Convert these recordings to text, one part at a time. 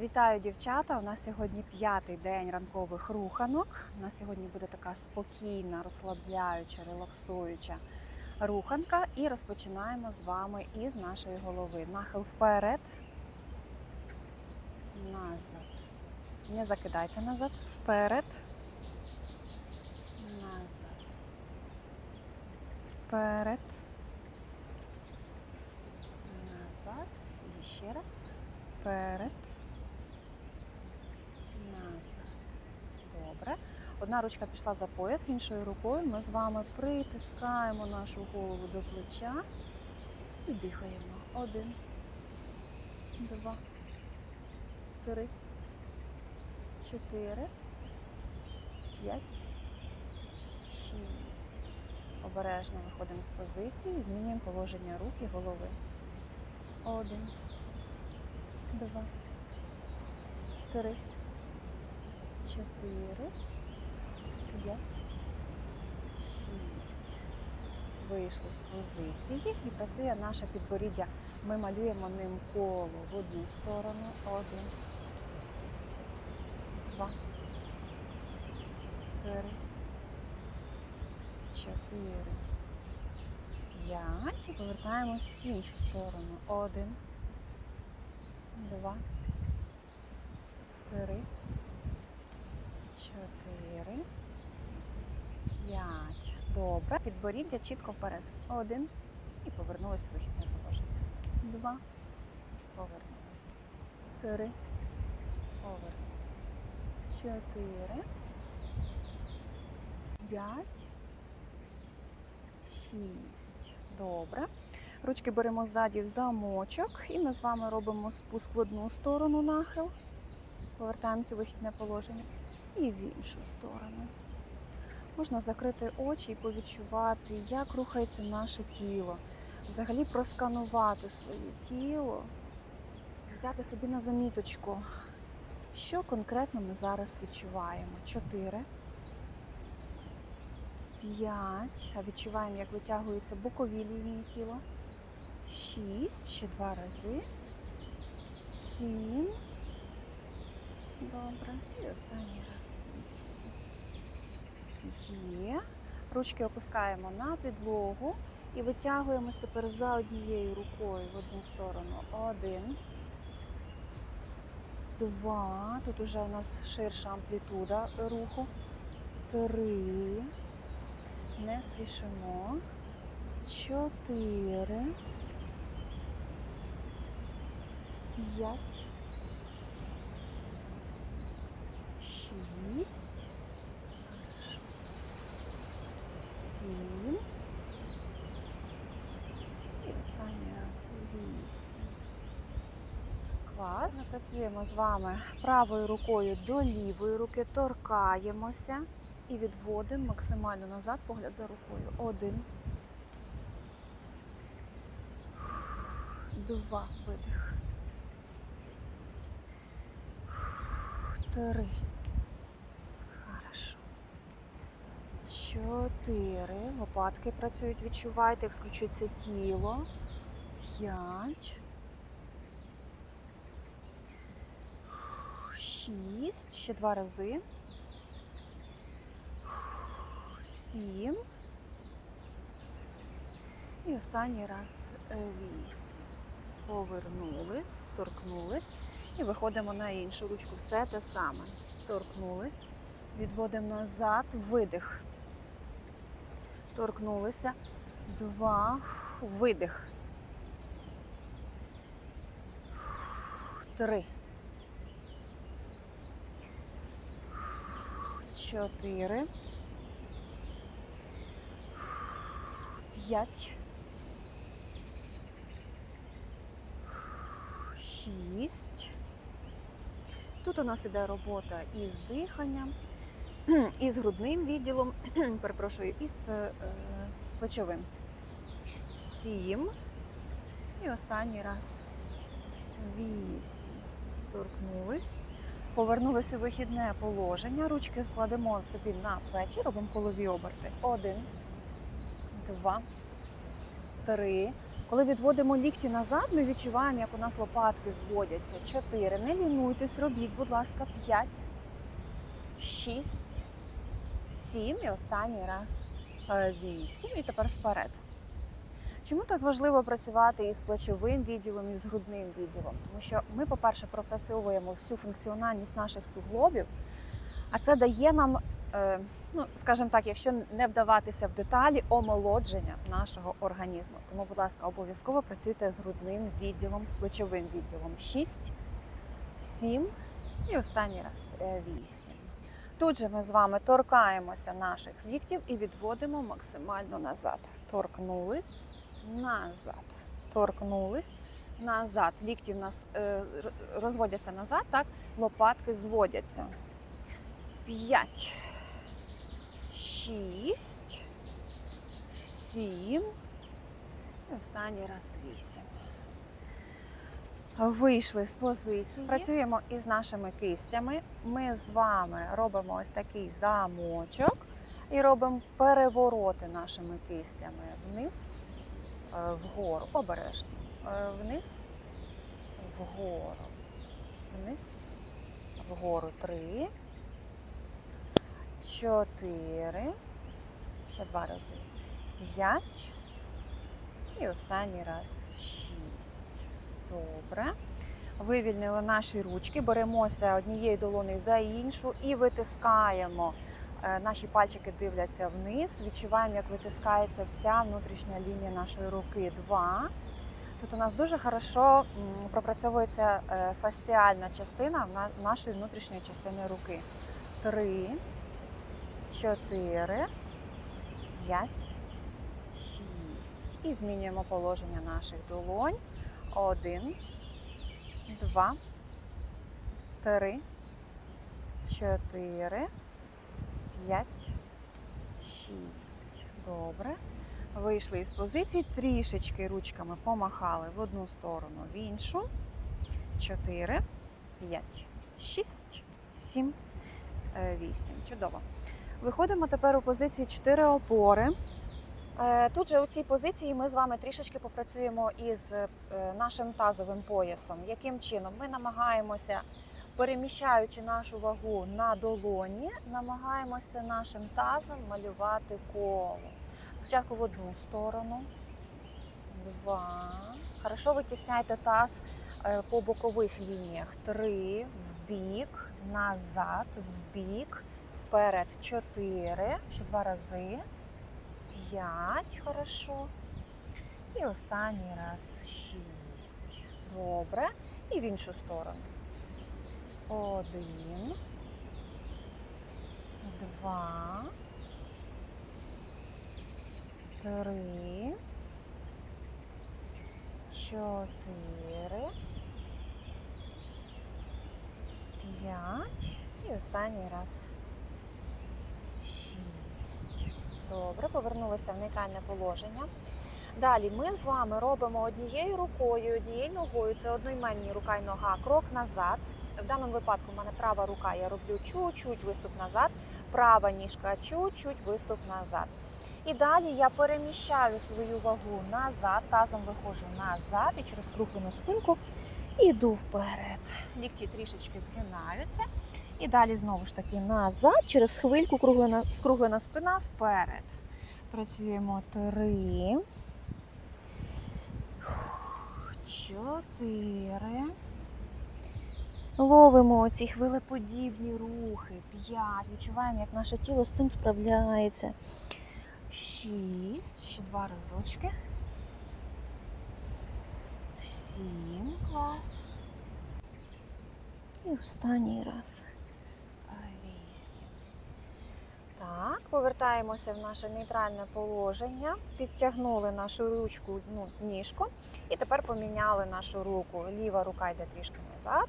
Вітаю, дівчата! У нас сьогодні п'ятий день ранкових руханок. У нас сьогодні буде така спокійна, розслабляюча, релаксуюча руханка. І розпочинаємо з вами із нашої голови. Нахил вперед. Назад. Не закидайте назад. Вперед. Назад. Вперед. Назад. І ще раз. Вперед. Назад. Добре. Одна ручка пішла за пояс, іншою рукою ми з вами притискаємо нашу голову до плеча і дихаємо. Один, два, три, чотири, п'ять, шість. Обережно виходимо з позиції, змінюємо положення рук і голови. Один, два, три, чотири, п'ять, шість. Вийшли з позиції і працює наше підборіддя. Ми малюємо ним коло в одну сторону. Один, два, три, чотири, п'ять. І повертаємось в іншу сторону. Один, два, три, чотири, п'ять. Добре. Підборіддя чітко вперед. Один. І повернулись в вихідне положення. Два. Повернулись. Три. Повернулись. Чотири. П'ять. Шість. Добре. Ручки беремо ззаді в замочок, і ми з вами робимо спуск в одну сторону нахил. Повертаємося у вихідне положення і в іншу сторону. Можна закрити очі і повідчувати, як рухається наше тіло. Взагалі просканувати своє тіло, взяти собі на заміточку, що конкретно ми зараз відчуваємо. Чотири. П'ять. А відчуваємо, як витягуються бокові лінії тіла. Шість. Ще два рази. Сім. Добре. І останній раз. Є. Ручки опускаємо на підлогу і витягуємось тепер за однією рукою в одну сторону. Один. Два. Тут уже у нас ширша амплітуда руху. Три. Не спішимо. Чотири. П'ять. Шість. Сім. І останній раз вісім. Клас. Ми працюємо з вами правою рукою до лівої руки, торкаємося і відводимо максимально назад погляд за рукою. Один. Два. Видих. Три. Хорошо. Чотири. Лопатки працюють, відчувайте, як скручується тіло. П'ять. Шість. Ще два рази. Сім. І останній раз е, вісім. Повернулись, торкнулись. І виходимо на іншу ручку. Все те саме. Торкнулись. Відводимо назад, видих. Торкнулися. Два. Видих. Три. Чотири. П'ять. Шість. Тут у нас іде робота із диханням, із грудним відділом, перепрошую, із е, плечовим. Сім. І останній раз. Вісім. Торкнулись. Повернулись у вихідне положення. Ручки вкладемо собі на плечі, робимо колові оберти. Один, два, три, Коли відводимо лікті назад, ми відчуваємо, як у нас лопатки зводяться. Чотири. Не лінуйтесь, робіть, будь ласка, п'ять, шість, сім і останній раз е, вісім. І тепер вперед. Чому так важливо працювати із плечовим відділом і з грудним відділом? Тому що ми, по-перше, пропрацьовуємо всю функціональність наших суглобів, а це дає нам, е, ну скажімо так, якщо не вдаватися в деталі, омолодження нашого організму. Тому, будь ласка, обов'язково працюйте з грудним відділом, з плечовим відділом. 6, 7 і останній раз 8. Тут же ми з вами торкаємося наших ліктів і відводимо максимально назад. Торкнулись, назад. Торкнулись, назад. Лікті в нас е, розводяться назад, так? Лопатки зводяться. П'ять, шість, сім. І останній раз вісім. Вийшли з позиції. Працюємо із нашими кистями. Ми з вами робимо ось такий замочок і робимо перевороти нашими кистями вниз, вгору, обережно. Е, Вниз, вгору, вниз, вгору. Три, чотири, ще два рази. П'ять. І останній раз шість. Добре. Вивільнили наші ручки, беремося однією долоною за іншу і витискаємо. Е, Наші пальчики дивляться вниз. Відчуваємо, як витискається вся внутрішня лінія нашої руки. Два. Тут у нас дуже хорошо пропрацьовується е, фасціальна частина нашої внутрішньої частини руки. Три, чотири, п'ять, шість. І змінюємо положення наших долонь. Один, два, три, чотири, п'ять, шість. Добре. Вийшли із позиції, трішечки ручками помахали в одну сторону, в іншу. Чотири, п'ять, шість, сім, е, вісім. Чудово. Виходимо тепер у позиції 4 опори. Е, Тут же у цій позиції ми з вами трішечки попрацюємо із е, нашим тазовим поясом. Яким чином? Ми намагаємося, переміщаючи нашу вагу на долоні, намагаємося нашим тазом малювати коло. Спочатку в одну сторону, два. Хорошо витісняйте таз е, по бокових лініях. Три, в бік, назад, в бік, вперед. Чотири. Ще два рази. П'ять, хорошо. І останній раз шість. Добре. І в іншу сторону. Один. Два. Три. Чотири. П'ять. І останній раз шість. Добре, повернулися в нейтральне положення. Далі ми з вами робимо однією рукою, однією ногою. Це одноіменні рука і нога, крок назад. В даному випадку в мене права рука, я роблю чуть-чуть виступ назад, права ніжка чуть-чуть виступ назад. І далі я переміщаю свою вагу назад, тазом виходжу назад і через скруглену спинку іду вперед. Лікті трішечки згинаються. І далі знову ж таки назад, через хвильку круглена, скруглена спина вперед. Працюємо три. Чотири. Ловимо ці хвилеподібні рухи. П'ять. Відчуваємо, як наше тіло з цим справляється. Шість. Ще два разочки. Сім. Клас. І останній раз. Вісім. Так, повертаємося в наше нейтральне положення. Підтягнули нашу ручку, ну, ніжку. І тепер поміняли нашу руку. Ліва рука йде трішки назад,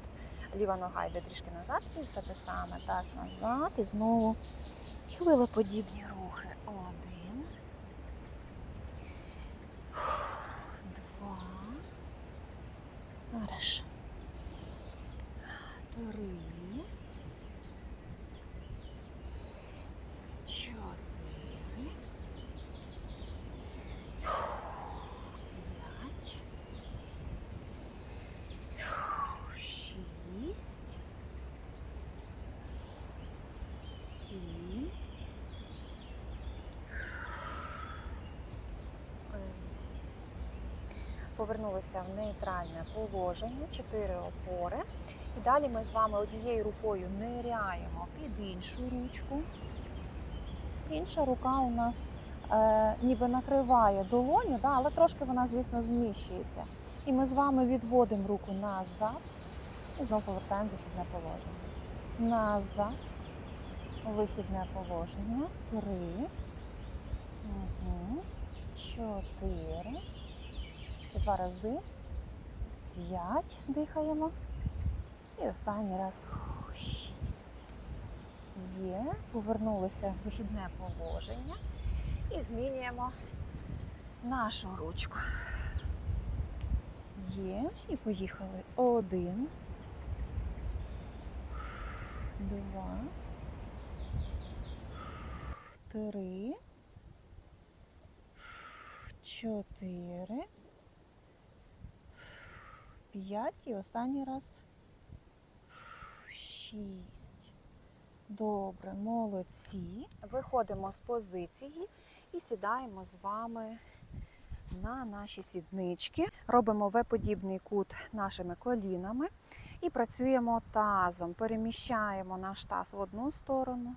ліва нога йде трішки назад, і все те саме. Таз назад і знову хвилеподібні рухи. Один. Два. Хорошо. Три. Повернулися в нейтральне положення, чотири опори. І далі ми з вами однією рукою ниряємо під іншу ручку. Інша рука у нас е, ніби накриває долоню, да, але трошки вона, звісно, зміщується. І ми з вами відводимо руку назад і знову повертаємо вихідне положення. Назад. Вихідне положення. Три. Угу. Чотири. Ще два рази. П'ять. Дихаємо. І останній раз. Шість. Є. Повернулися в вихідне положення. І змінюємо нашу ручку. Є. І поїхали. Один. Два. Три. Чотири. П'ять. І останній раз. Шість. Добре, молодці. Виходимо з позиції і сідаємо з вами на наші сіднички. Робимо В-подібний кут нашими колінами і працюємо тазом. Переміщаємо наш таз в одну сторону,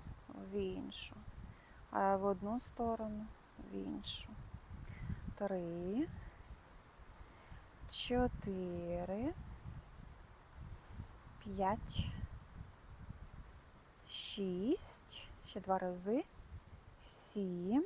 в іншу. Е, В одну сторону, в іншу. Три. Чотири. П'ять. Шість. Ще два рази. Сім.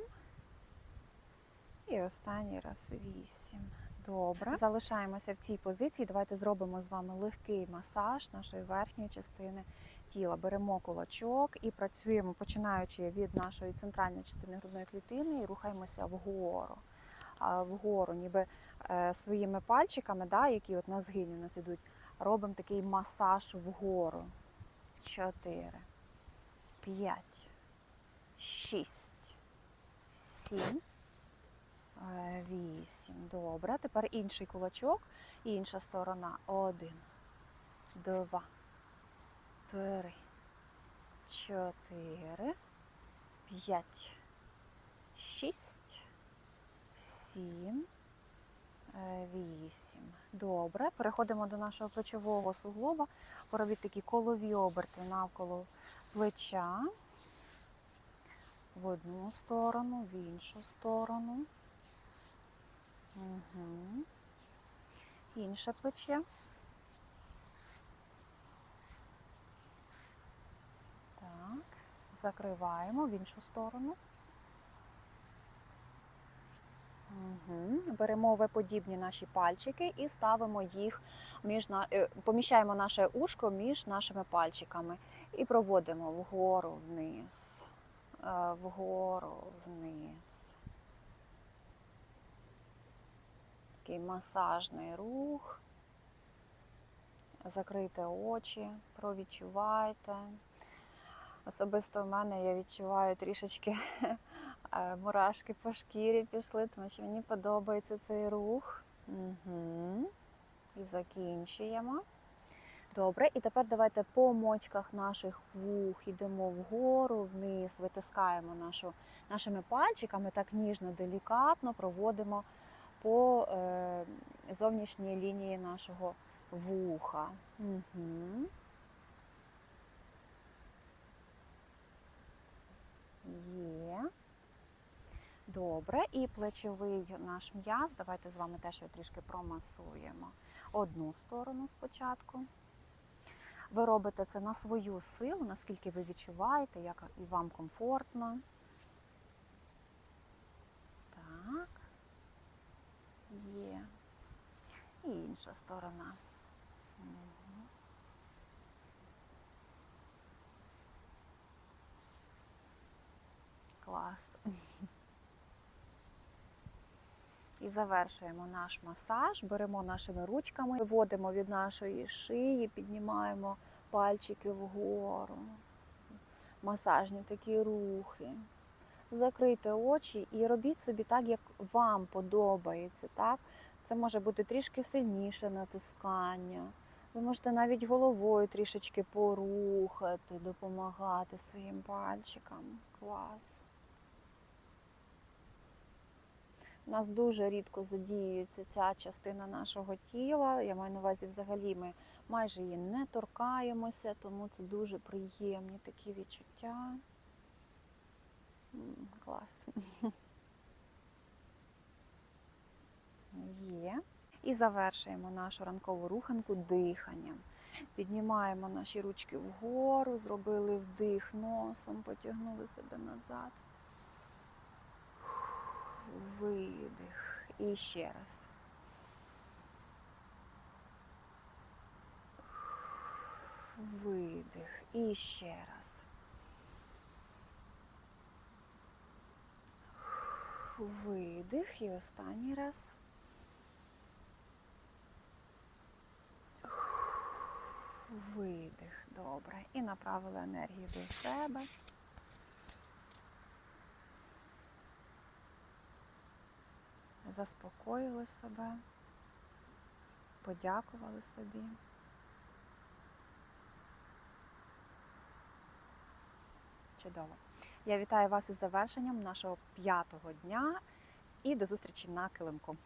І останній раз вісім. Добре. Залишаємося в цій позиції. Давайте зробимо з вами легкий масаж нашої верхньої частини тіла. Беремо кулачок і працюємо, починаючи від нашої центральної частини грудної клітини і рухаємося вгору. Вгору, ніби е, своїми пальчиками, да, які от на згині у нас ідуть, робимо такий масаж вгору. Чотири, п'ять, шість, сім. Е, Вісім. Добре. Тепер інший кулачок. Інша сторона. Один, два, три, чотири, п'ять, шість, сім, е, вісім. Добре. Переходимо до нашого плечового суглоба. Поробіть такі колові оберти навколо плеча. В одну сторону, в іншу сторону. Угу. Інше плече. Так, закриваємо в іншу сторону. Угу. Беремо В-подібні наші пальчики і ставимо їх між е, поміщаємо наше ушко між нашими пальчиками і проводимо вгору вниз, е, вгору вниз. такий масажний рух. Закрийте очі, провідчувайте. Особисто в мене я відчуваю трішечки мурашки по шкірі пішли, тому що мені подобається цей рух. Угу. І закінчуємо. Добре, і тепер давайте по мочках наших вух йдемо вгору, вниз, витискаємо нашу, нашими пальчиками, так ніжно, делікатно проводимо по е, зовнішній лінії нашого вуха. Угу. Є. Добре. І плечовий наш м'яз. Давайте з вами теж трішки промасуємо. Одну сторону спочатку. Ви робите це на свою силу, наскільки ви відчуваєте, як і вам комфортно. Так. Є. І інша сторона. Клас. І завершуємо наш масаж, беремо нашими ручками, виводимо від нашої шиї, піднімаємо пальчики вгору. Масажні такі рухи закрийте очі і робіть собі так, як вам подобається. Так? Це може бути трішки сильніше натискання. Ви можете навіть головою трішечки порухати, допомагати своїм пальчикам. Клас. У нас дуже рідко задіюється ця частина нашого тіла. Я маю на увазі, взагалі ми майже її не торкаємося, тому це дуже приємні такі відчуття. Клас. Є. І завершуємо нашу ранкову руханку диханням. Піднімаємо наші ручки вгору, зробили вдих носом, потягнули себе назад. Видих. І ще раз. Видих. І ще раз. Видих. І останній раз. Видих. Добре. І направили енергію до себе. Заспокоїли себе, подякували собі. Чудово. Я вітаю вас із завершенням нашого п'ятого дня і до зустрічі на килимку.